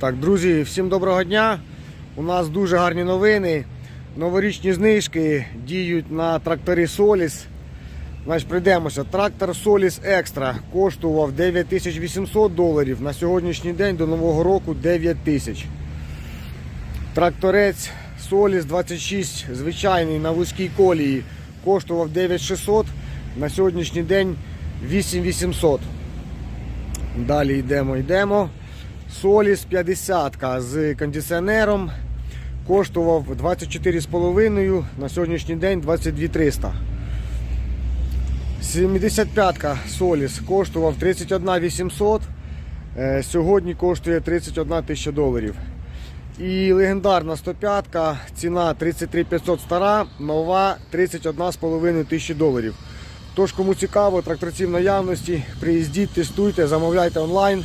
Так, друзі, всім доброго дня. У нас дуже гарні новини. Новорічні знижки діють на трактори Solis. Значить, прийдемося. Трактор Solis Extra коштував 9800 доларів. На сьогоднішній день до Нового року 9000. Тракторець Solis 26, звичайний на вузькій колії, коштував 9600. На сьогоднішній день 8800. Далі йдемо, йдемо. Соліс 50 з кондиціонером коштував 24,5, на сьогоднішній день 22 75-ка Соліс коштував 31 800, е, сьогодні коштує 31 тисяча доларів. І легендарна 105-ка, ціна 33 500 стара, нова 31,5 тисячі доларів. Тож, кому цікаво, тракторці в наявності, приїздіть, тестуйте, замовляйте онлайн.